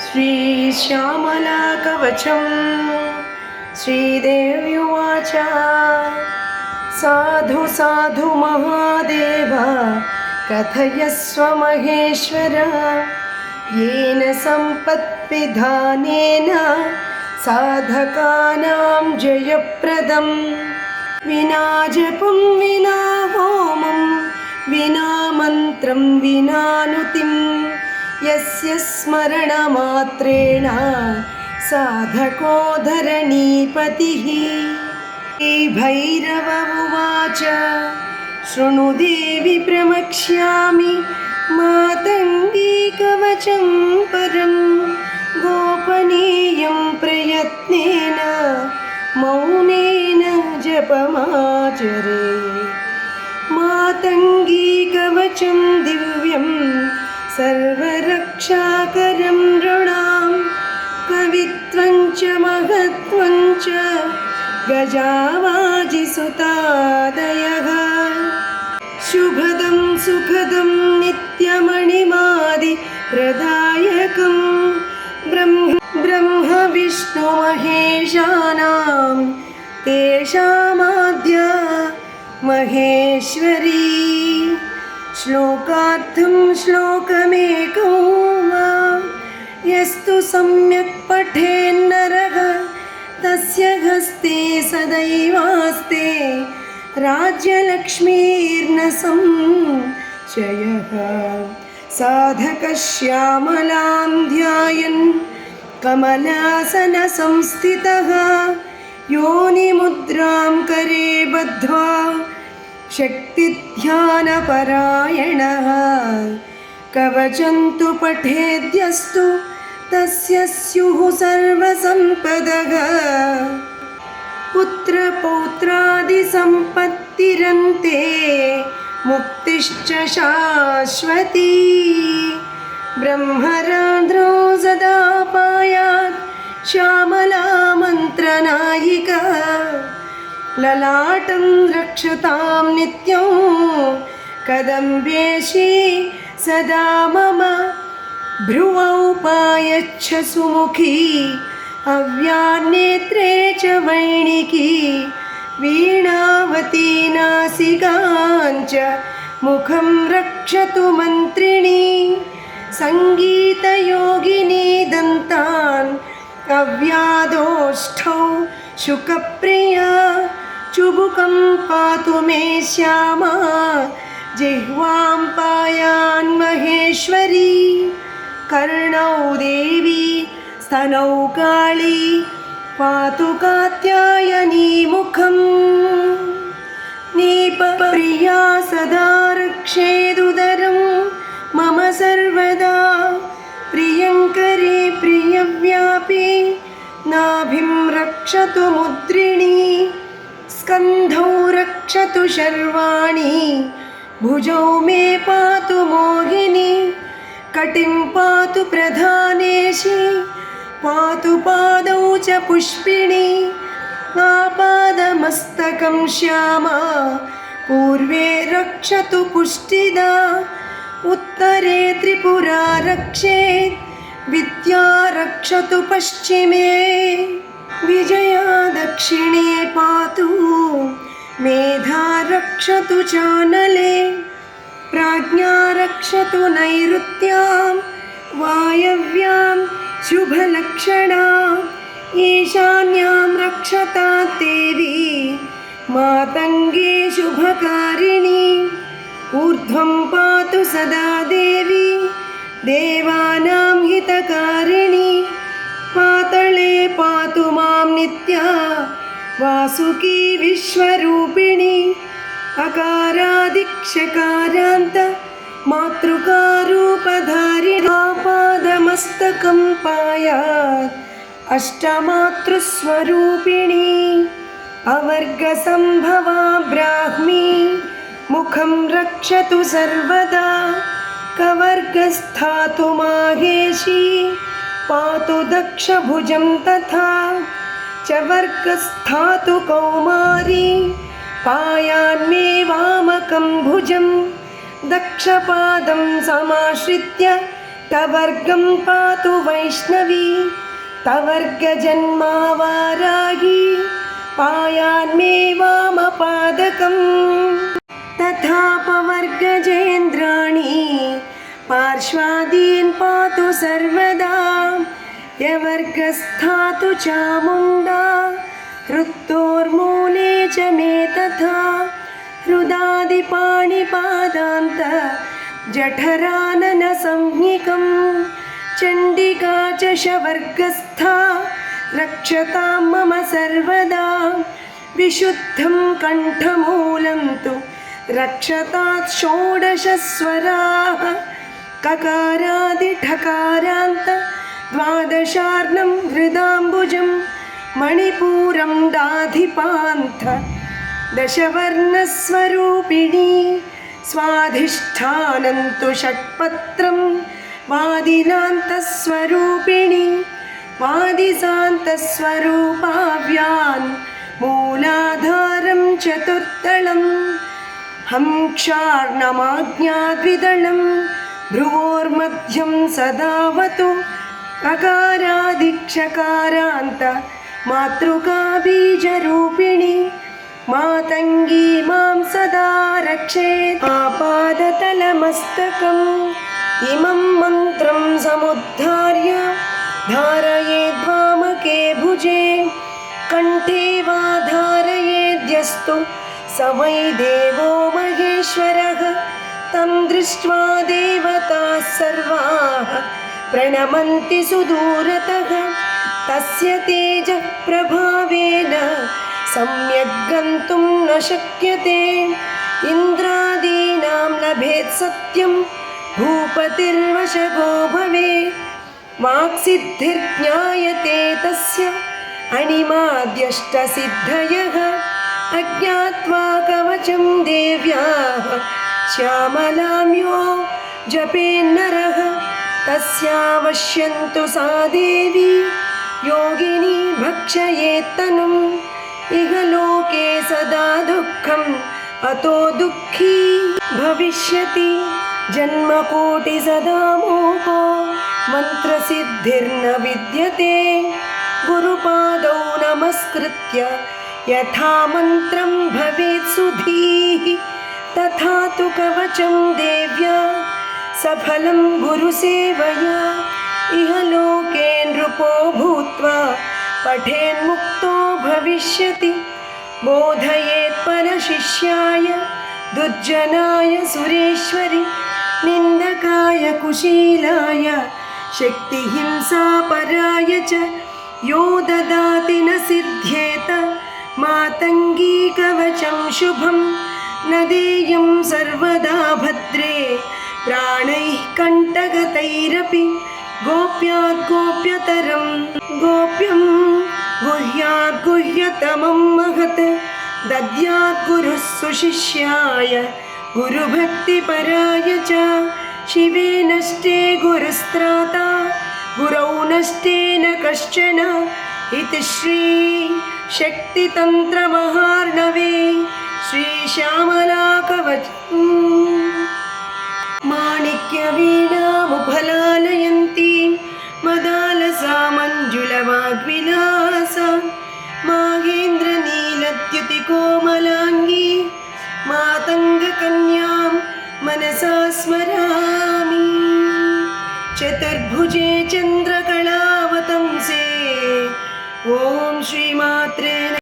श्रीश्यामलाकवचम्। श्रीदेव्युवाच। साधु साधु महादेव कथयस्व महेश्वर। येन सम्पत्विधानेन साधकानां जयप्रदं। विना जपं विना होमं विना मन्त्रं विनानुतिं यस्य स्मरणमात्रेण साधको धरणीपतिः भैरव उवाच शृणु देवि प्रमक्ष्यामि मातङ्गीकवचं परं। गोपनीयं प्रयत्नेन मौनेन जपमाचरे। मातङ्गीकवचं दिव्यं सर्वरक्षाकरं नृणां कवित्वं च महत्त्वं च गजावाजिसुतादयः। शुभदं सुखदं नित्यमणिमादिप्रदायकं ब्रह्म ब्रह्म विष्णुमहेशानां तेषामाद्या महेश्वरी श्लोकार्थं श्लोकमेकं वा यस्तु सम्यक् पठेन्नरः, तस्य हस्ते सदैवास्ते राज्यलक्ष्मीर्न संशयः साधकश्यामलां ध्यायन्, कमलासनसंस्थितः। योनिमुद्रां करे बद्ध्वा शक्तिध्यानपरायणः। कवचन्तु पठेद्यस्तु तस्य स्युः सर्वसम्पदः। पुत्रपौत्रादिसम्पत्तिरन्ते मुक्तिश्च शाश्वती। ब्रह्मरान्द्रो सदा पायात् ललाटं रक्षतां नित्यं कदम्बेशी सदा मम भ्रुवौ पायच्छ सुमुखी अव्यान्नेत्रे च वैणिकी वीणावती नासिकाञ्च मुखं रक्षतु मन्त्रिणी सङ्गीतयोगिनी दन्तान् अव्यादोष्ठौ शुकप्रिया चुबुकं पातु मे श्यामा। जिह्वां पायान् महेश्वरी। कर्णौ देवी स्तनौ काली पातु कात्यायनी मुखम्। नीपप्रिया सदा रक्षेदुदरं मम सर्वदा। प्रियङ्करे प्रियव्यापी नाभिं रक्षतु मुद्रिणी स्कन्धौ रक्षतु शर्वाणि, भुजौ मे पातु मोहिनी, कटिं पातु प्रधानेशी, पातु पादौ च पुष्पिणी, आपादमस्तकं श्यामा, पूर्वे रक्षतु पुष्टिदा, उत्तरे त्रिपुरा रक्षेत् विद्या रक्षतु पश्चिमे। विजया दक्षिणे पातु, मेधा रक्षतु चानले, प्राज्ञा रक्षतु नैऋत्यां, वायव्यां शुभलक्षणा, ईशान्यां रक्षता देवी, मातङ्गे शुभकारिणी, ऊर्ध्वं पातु सदा देवी, देवानां हितकारिणी नित्या वासुकी विश्वरूपिणी, अकारादिक्षकारान्त मातृकारूपधारिणापादमस्तकं पायात् अष्टमातृस्वरूपिणी, अवर्गसम्भवा ब्राह्मी, मुखं रक्षतु सर्वदा, कवर्गस्थातु माहेशी, पातु दक्षभुजं तथा च वर्गस्थातु कौमारी पायान्मे वामकं भुजं दक्षपादं समाश्रित्य तवर्गं पातु वैष्णवी तवर्गजन्मावाराही पायान्मे वामपादकम् तथापवर्गजेन्द्राणि पार्श्वादीन् पातु सर्वदा यवर्गस्थातु चामुण्डा, हृत्तोर्मूले च मे तथा, हृदादिपाणिपादान्त जठराननसंज्ञिकं चण्डिका च शवर्गस्था रक्षतां मम सर्वदा विशुद्धं कण्ठमूलं तु रक्षतात् षोडशस्वराः, ककारादिठकारान्त द्वादशार्णं हृदाम्बुजं मणिपूरं दाधिपान्त दशवर्णस्वरूपिणी स्वाधिष्ठानं तु षट्पत्रं वादिनान्तस्वरूपिणी वादिसान्तस्वरूपाव्यान् मूलाधारं चतुर्दलं हंक्षार्णमाज्ञाद्विदलं भ्रुवोर्मध्यं सदावतु अकारादिक्षकारान्त मातृका बीजरूपिणी मातङ्गी मां सदा रक्षेत् आपादतलमस्तकम् इमं मन्त्रं समुद्धार्य धारयेद्वामके भुजे कण्ठे वा धारयेद्यस्तु स वै देवो महेश्वरः तं दृष्ट्वा देवताः सर्वाः प्रणमन्ति सुदूरतः। तस्य तेजः प्रभावेन सम्यक् गन्तुं न शक्यते। इन्द्रादीनां लभेत् सत्यं भूपतिर्वशगो भवेत्। वाक्सिद्धिर्ज्ञायते तस्य अणिमाद्यष्टसिद्धयः। अज्ञात्वा कवचं देव्याः श्यामलां यो जपेन्नरः तस्यावश्यन्तु सा देवी योगिनी भक्षयेत्तनुम् इह लोके सदा दुःखम् अतो दुःखी भविष्यति। जन्मकोटिसदा मोहो मन्त्रसिद्धिर्न विद्यते। गुरुपादौ नमस्कृत्य यथा मन्त्रं भवेत् सुधीः तथा तु कवचं सफलं गुरुसेवया इह लोके नृपो भूत्वा पठेन्मुक्तो भविष्यति, बोधयेत् परशिष्याय, दुर्जनाय सुरेश्वरि, निन्दकाय कुशीलाय शक्तिहिंसापराय च, यो ददाति न सिद्ध्येत, मातङ्गी कवचं शुभं, न देयं सर्वदा भद्रे। प्राणैः कण्टगतैरपि गोप्यात् गोप्यतरं गोप्यं गुह्यात् गुह्यतमं महत् दद्यात् गुरुः सुशिष्याय गुरुभक्तिपराय च शिवे नष्टे गुरुस्त्राता गुरौ नष्टेन कश्चन इति श्रीशक्तितन्त्रमहार्णवे श्रीश्यामलाकवचम् माणिक्यवीणामुफलालयन्तीं मदालसा मञ्जुलवाग्विलासा मागेन्द्रनीलद्युतिकोमलाङ्गी मातङ्गकन्यां मनसा स्मरामि। चतुर्भुजे चन्द्रकलावतंसे ॐ श्रीमात्रे